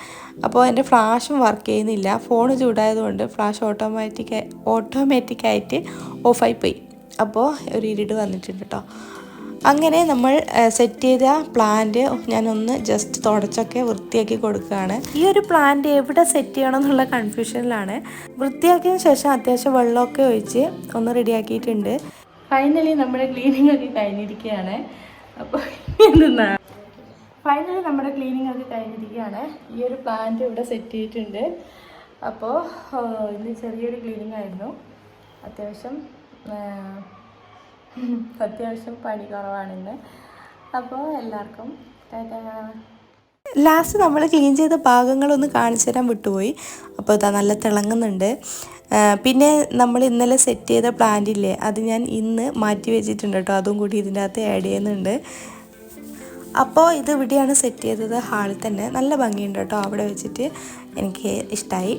അപ്പോൾ എന്റെ ഫ്ലാഷും വർക്ക് ചെയ്യുന്നില്ല. ഫോൺ ചൂടായതുകൊണ്ട് ഫ്ലാഷ് ഓട്ടോമാറ്റിക് ഓട്ടോമാറ്റിക്കായിട്ട് ഓഫായി പോയി. അപ്പോൾ ഒരു ഇരുട് വന്നിട്ടുണ്ട് കേട്ടോ. അങ്ങനെ നമ്മൾ സെറ്റ് ചെയ്ത പ്ലാന്റ് ഞാനൊന്ന് ജസ്റ്റ് തുടച്ചൊക്കെ വൃത്തിയാക്കി കൊടുക്കുകയാണ്. ഈ ഒരു പ്ലാന്റ് എവിടെ സെറ്റ് ചെയ്യണം എന്നുള്ള കൺഫ്യൂഷനിലാണ് വൃത്തിയാക്കിയതിന് ശേഷം അത്യാവശ്യം വെള്ളമൊക്കെ ഒഴിച്ച് ഒന്ന് റെഡിയാക്കിയിട്ടുണ്ട്. ഫൈനലി നമ്മുടെ ക്ലീനിങ് ഒക്കെ കഴിഞ്ഞിരിക്കുകയാണ്. അപ്പോൾ എന്തെന്നാ? ഫൈനലി നമ്മുടെ ക്ലീനിങ് ഒക്കെ കഴിഞ്ഞിരിക്കുകയാണ്. ഈ ഒരു പ്ലാന്റ് ഇവിടെ സെറ്റ് ചെയ്തിട്ടുണ്ട്. അപ്പോൾ ഇന്ന് ചെറിയൊരു ക്ലീനിങ് ആയിരുന്നു. അത്യാവശ്യം അത്യാവശ്യം പണി കുറവാണ് ഇന്ന് അപ്പോൾ എല്ലാവർക്കും ലാസ്റ്റ് നമ്മൾ ക്ലീൻ ചെയ്ത ഭാഗങ്ങളൊന്ന് കാണിച്ചു തരാൻ വിട്ടുപോയി. അപ്പോൾ ഇതാ നല്ല തിളങ്ങുന്നുണ്ട്. പിന്നെ നമ്മൾ ഇന്നലെ സെറ്റ് ചെയ്ത പ്ലാന്റ് ഇല്ലേ അത് ഞാൻ ഇന്ന് മാറ്റി വെച്ചിട്ടുണ്ട് കേട്ടോ. അതും കൂടി ഇതിന്റെ അകത്ത് ആഡ് ചെയ്യുന്നുണ്ട്. അപ്പോൾ ഇത് ഇവിടെയാണ് സെറ്റ് ചെയ്തത് ഹാളിൽ തന്നെ. നല്ല ഭംഗിയുണ്ട് കേട്ടോ അവിടെ വെച്ചിട്ട്. എനിക്ക് ഇഷ്ടമായി